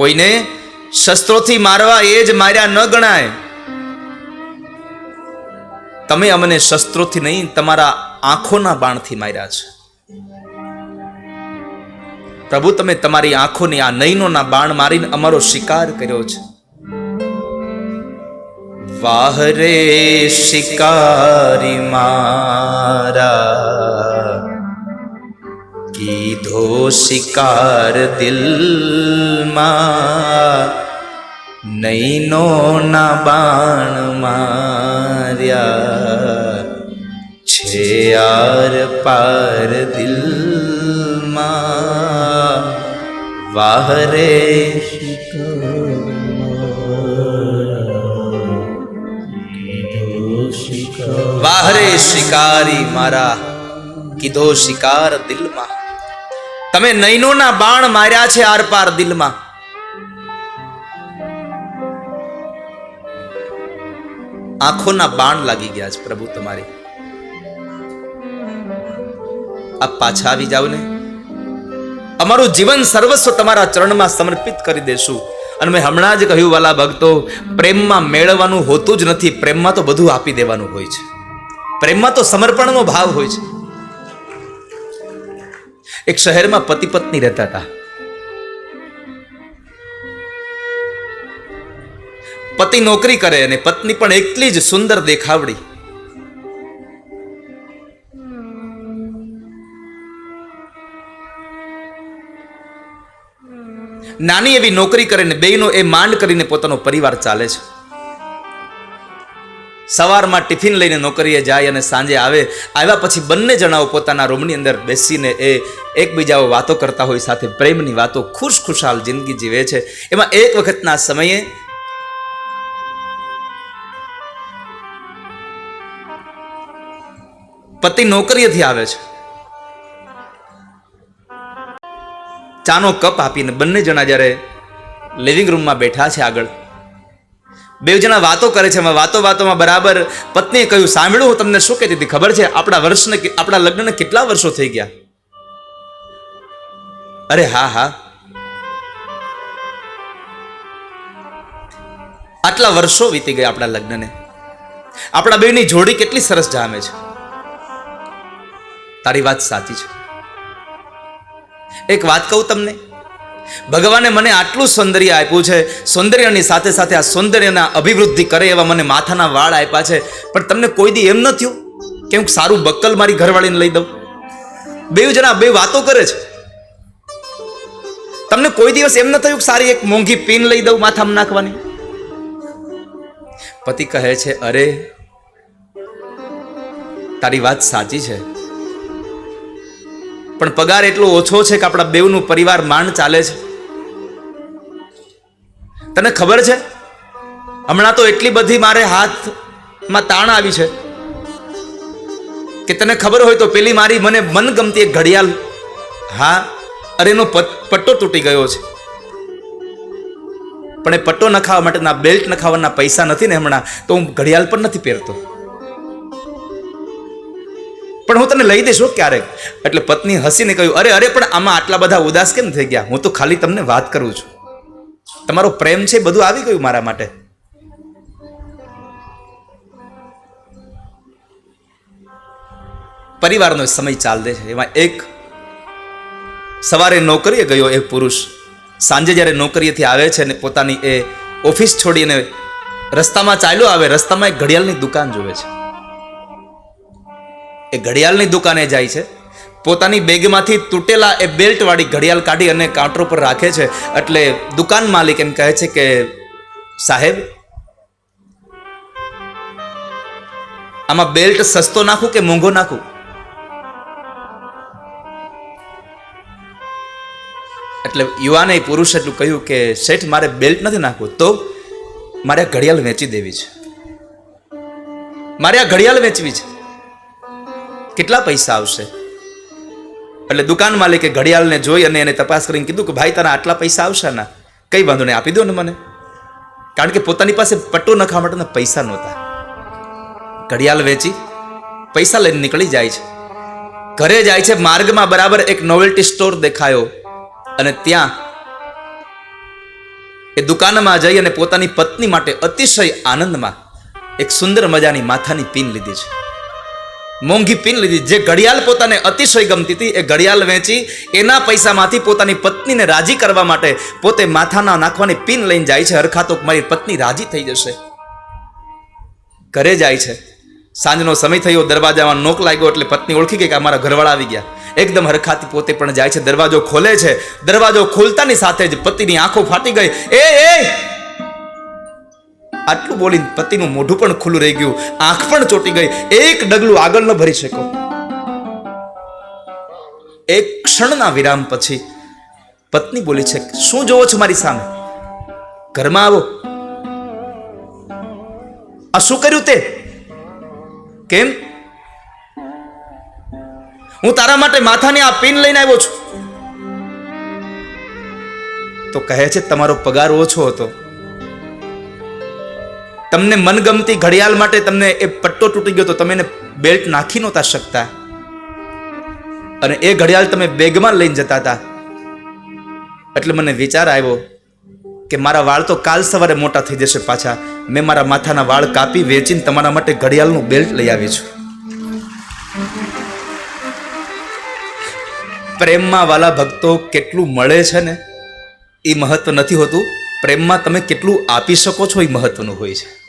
કોઈને શસ્ત્રોથી મારવા એ જ માર્યા ન ગણાય. તમે અમને શસ્ત્રોથી નહીં, તમારા આંખોના બાણથી માર્યા છે. પ્રભુ, તમે તમારી આંખોની આ નયનોના બાણ મારીને અમારો શિકાર કર્યો છે. વાહરે શિકારી મારા. કીધો શિકાર દિલમાં નૈનો ના બાણ માર્યા છે આર પાર દિલમાં વાહરે વાહરે શિકારી મારા કીધો શિકાર દિલમાં તમે નૈનોના બાણ માર્યા છે આરપાર દિલમાં. આંખોના બાણ લાગી ગયા છે પ્રભુ તમારી. આપ પાછા આવી જાવ ને. અમારું જીવન સર્વસ્વ તમારા ચરણમાં સમર્પિત કરી દેશું. અને મેં હમણાં જ કહ્યું, વાલા ભક્તો, પ્રેમમાં મેળવવાનું હોતું જ નથી. પ્રેમમાં તો બધું આપી દેવાનું હોય છે. પ્રેમમાં તો સમર્પણનો ભાવ હોય છે. એક શહેરમાં પતિ પત્ની રહેતા હતા. પતિ નોકરી કરે અને પત્ની પણ એટલી જ સુંદર દેખાવડી. નાની એવી નોકરી કરીને બેયનો એ માંડ કરીને પોતાનો પરિવાર ચાલે છે. સવારમાં ટિફિન લઈને નોકરીએ જાય અને સાંજે આવે, આવ્યા પછી બંને જણાઓ પોતાના રૂમની અંદર બેસીને એ એકબીજાઓ વાતો કરતા હોય, સાથે પ્રેમની વાતો ખુશ ખુશાલ જિંદગી જીવે છે. એમાં એક વખતના સમયે પતિ નોકરીએથી આવે છે. ચાનો કપ આપીને બંને જણા જ્યારે લિવિંગ રૂમમાં બેઠા છે આગળ. બે જણા વાતો કરે છે, એમાં વાતો વાતોમાં બરાબર પત્નીએ કહ્યું, સાંભળ્યું, હું તમને શું કહેતી હતી? ખબર છે? આપણા વર્ષને આપણા લગ્નને કેટલા વર્ષો થઈ ગયા? અરે હા હા. આટલા વર્ષો વીતી ગયા આપણા લગ્નને. આપણા બેની જોડી કેટલી સરસ જામે છે. તારી વાત સાચી છે. એક વાત કહું તમને? ભગવાને મને આટલું સૌંદર્ય આપ્યું છે, સૌંદર્યની સાથે સાથે આ સૌંદર્યના અભિવૃદ્ધિ કરે એવા મને માથાના વાળ આપ્યા છે, પણ તમને કોઈ દી એમ ન થયું કે હું સારું બક્કલ મારી ઘરવાળીને લઈ દઉં? બે જણા બે વાતો કરે છે. તમને કોઈ દિવસ એમ ન થયું કે સારી એક મોંઘી પિન લઈ દઉં માથામાં નાખવાની? પતિ કહે છે, અરે, તારી વાત સાચી છે. પણ પગાર એટલો ઓછો છે કે આપણા બેવનું પરિવાર માંડ ચાલે છે. તને ખબર છે? હમણાં તો એટલી બધી મારે હાથમાં તાણ આવી છે કે તને ખબર હોય તો પેલી મારી મને મનગમતી એક ઘડિયાળ, હા અરે એનો પટ- પટ્ટો તૂટી ગયો છે. પણ એ પટ્ટો નખાવવા માટેના બેલ્ટ નખાવવાના પૈસા નથી ને હમણાં, તો હું ઘડિયાળ પણ નથી પહેરતો. પણ હું તને લઈ દઈશ ક્યારેક. એટલે પત્ની હસીને કહ્યું, અરે અરે, પણ આમાં આટલા બધા ઉદાસ કેમ થઈ ગયા? હું તો ખાલી તમને વાત કરું છું. તમારો પ્રેમ છે બધું આવી ગયું મારા માટે. પરિવારનો સમય ચાલદે છે. એમાં એક સવારે નોકરીએ ગયો એક પુરુષ. સાંજે જ્યારે નોકરીએથી આવે છે ને પોતાની એ ઓફિસ છોડીને રસ્તામાં ચાલ્યો આવે, રસ્તામાં એક ઘડિયાળની દુકાન જોવે છે. એ ઘડિયાળની દુકાને જાય છે. પોતાની બેગમાંથી તૂટેલા એ બેલ્ટ વાળી ઘડિયાળ કાઢી અને કાઉન્ટર પર રાખે છે. એટલે દુકાન માલિક એમ કહે છે કે, સાહેબ, આમાં બેલ્ટ સસ્તો નાખું કે મોંઘો નાખું? એટલે યુવાને પુરુષ એટલું કહ્યું કે, શેઠ, મારે બેલ્ટ નથી નાખવું, તો મારે આ ઘડિયાળ વેચી દેવી છે. મારે આ ઘડિયાળ વેચવી છે. કેટલા પૈસા આવશે? એટલે દુકાન માલિકે ઘડિયાળને જોઈ અને એને તપાસ કરીને કીધું કે, ભાઈ, તારા આટલા પૈસા આવશે ના કઈ વાંધો નહીં, આપી દો ને મને. કારણ કે પોતાની પાસે પટ્ટો નખાવા માટેના પૈસા નહોતા. ઘડિયાળ વેચી પૈસા લઈને નીકળી જાય છે. ઘરે જાય છે, માર્ગમાં બરાબર એક નોવેલ્ટી સ્ટોર દેખાયો. અને ત્યાં એ દુકાનમાં જઈ અને પોતાની પત્ની માટે અતિશય આનંદમાં એક સુંદર મજાની માથાની પિન લીધી છે. મોંઘી પિન લીધી. જે ઘડિયાળ પોતાને અતિશય ગમતી હતી, એ ઘડિયાળ વેચી એના પૈસામાંથી પોતાની પત્નીને રાજી કરવા માટે પોતે માથાના નાખવાની પિન લઈને જાય છે. હરખાતો મારી પત્ની રાજી થઈ જશે. ઘરે જાય છે. સાંજનો સમય થયો, દરવાજામાં નોક લાગ્યો એટલે પત્ની ઓળખી ગઈ કે અમારા ઘરવાળા આવી ગયા. એકદમ હરખાતી પોતે પણ જાય છે. દરવાજો ખોલે છે. દરવાજો ખોલતાની સાથે જ પતિની આંખો ફાટી ગઈ. એ એ! આટલું બોલીને પતિનું મોઢું પણ ખુલ્લું રહી ગયું. આંખ પણ ચોટી ગઈ. એક ડગલું આગળ ન ભરી શકો એક ક્ષણના વિરામ પછી પત્ની બોલી છે, શું જોવો છો મારી સામે? ઘરમાં આવો. આ શું કર્યું તે? કેમ? હું તારા માટે માથાની આ પિન લઈને આવ્યો છું. તો કહે છે તમારો પગાર ઓછો હતો. તમને મનગમતી ઘડિયાળ માટે તમને એ પટ્ટો તૂટી ગયો તો તમે એને બેલ્ટ નાખી નહોતા શકતા. અને એ ઘડિયાળ તમે બેગમાં લઈને જતા હતા. એટલે મને વિચાર આવ્યો કે મારા વાળ તો કાલ સવારે મોટા થઈ જશે પાછા. મેં મારા માથાના વાળ કાપી વેચીને તમારા માટે ઘડિયાળનું બેલ્ટ લઈ આવી છું. પ્રેમમાં વાલા ભક્તો કેટલું મળે છે ને? એ મહત્વ નથી હોતું. પ્રેમમાં તમે કેટલું આપી શકો છો એ મહત્વનું હોય છે.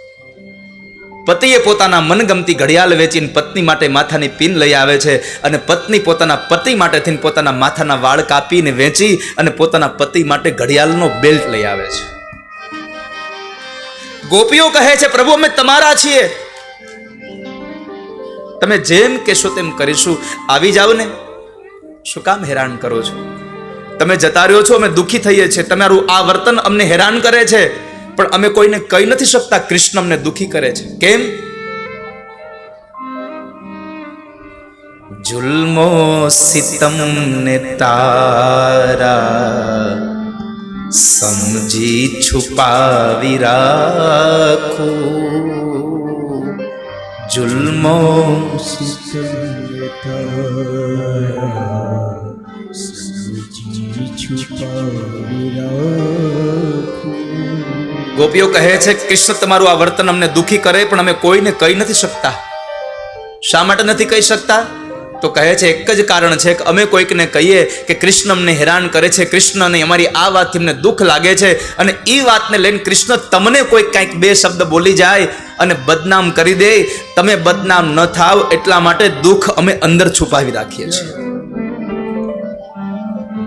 પતિએ પોતાના મનગમતી ઘડિયાળ વેચીને પત્ની માટે માથાની પિન લઈ આવે છે અને પત્ની પોતાના પતિ માટે થઈને પોતાના માથાના વાળ કાપીને વેચી અને પોતાના પતિ માટે ઘડિયાળનો બેલ્ટ લઈ આવે છે. ગોપીઓ કહે છે, પ્રભુ, અમે તમારા છીએ. તમે જેમ કહેશો તેમ કરીશું. આવી જાઓ ને. શું કામ હેરાન કરો છો? તમે જતા રહ્યો છો, અમે દુઃખી થઈએ છીએ. તમારું આ વર્તન અમને હેરાન કરે છે, પણ અમે કોઈને કહી નથી શકતા કૃષ્ણ અમને દુઃખી કરે છે. કેમ? જુલ્મો સિતમ ને તારા, સમજી છુપાવી રાખું. જુલ્મો ગોપીઓ કહે છે કૃષ્ણ તમારું આ વર્તન અમને દુખી કરે, પણ અમે કોઈને કહી નથી શકતા. શા માટે નથી કહી શકતા? તો કહે છે, એક જ કારણ છે કે અમે કોઈકને કહીએ કે કૃષ્ણ અમને હેરાન કરે છે કૃષ્ણને અમારી આ વાતથી અમને દુઃખ લાગે છે અને એ વાતને લઈને કૃષ્ણ તમને કોઈ કાંઈક બે શબ્દ બોલી જાય અને બદનામ કરી દે. તમે બદનામ ન થાવ, એટલા માટે દુઃખ અમે અંદર છુપાવી રાખીએ છીએ.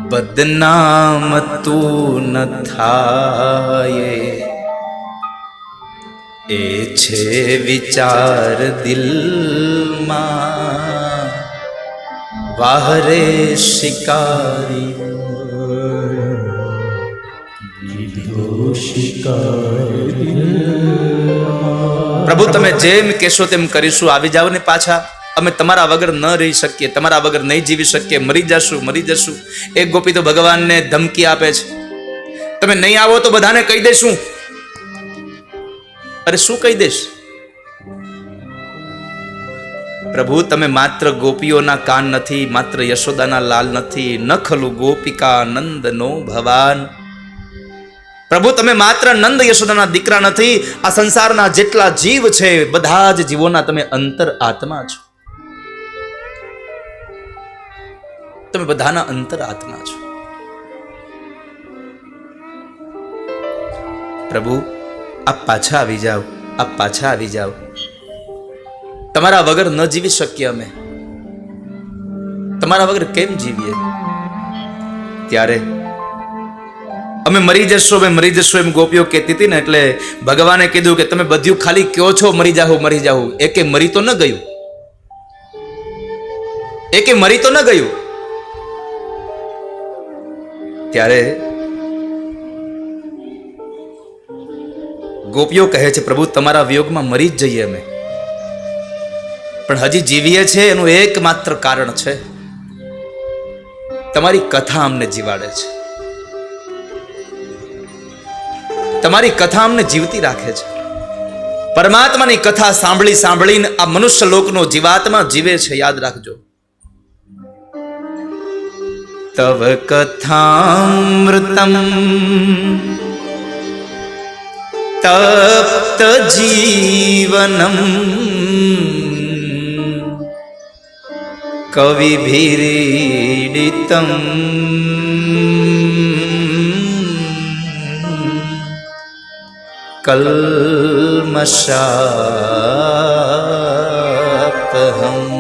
બદનામ તું ન થાય. એ છે વિચાર દિલમાં. વાહરે શિકારી પ્રભુ તમે જેમ કહેશો તેમ કરીશું. આવી જાઓ ને પાછા. અમે તમારા વગર ન રહી શકીએ. તમારા વગર નહીં જીવી શકીએ. મરી જશું મરી જશું. એક ગોપી તો ભગવાનને ધમકી આપે છે. તમે નહીં આવો તો બધાને કહી દઈશું. અરે શું કહી દેશ પ્રભુ, તમે માત્ર ગોપીઓના કાન નથી, માત્ર યશોદાના લાલ નથી ન ગોપિકા નંદ નો ભવાન. પ્રભુ, તમે માત્ર નંદ યશોદાના દીકરા નથી, આ સંસારના જેટલા જીવ છે, બધા જ જીવોના તમે અંતર આત્મા છો. તમે બધાના અંતર આત્મા છો. પ્રભુ, આપ પાછા આવી જાઓ, આપ પાછા આવી જાઓ. તમારા વગર ન જીવી શકીએ અમે. તમારા વગર કેમ જીવીએ? ત્યારે અમે મરી જશો, અમે મરી જશો એમ ગોપીઓ કહેતી હતી ને એટલે ભગવાને કીધું કે તમે બધું ખાલી કયો છો, મરી જાઓ મરી જાઓ. એકે મરી તો ન ગયું. એકે મરી તો ન ગયું. ત્યારે ગોપીઓ કહે છે, પ્રભુ, તમારા વિયોગમાં મરી જ જઈએ અમે. પણ હજી જીવીએ છે એનું એકમાત્ર કારણ છે, તમારી કથા અમને જીવાડે છે. તમારી કથા અમને જીવતી રાખે છે. પરમાત્માની કથા સાંભળી સાંભળીને આ મનુષ્ય લોકનો જીવાત્મા જીવે છે, યાદ રાખજો. તવ કથામૃતમ તપ્ત જીવનમ કવિભીરીડિતમ કલ્મષાપહમ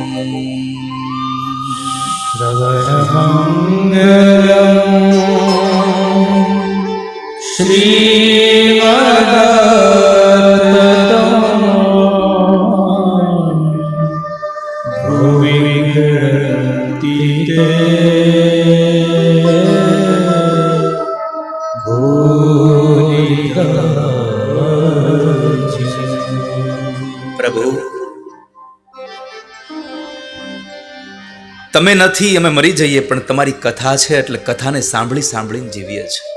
પ્રભુ, તમે નથી, અમે મરી જઈએ, પણ તમારી કથા છે એટલે કથાને સાંભળી સાંભળીને જીવીએ છીએ.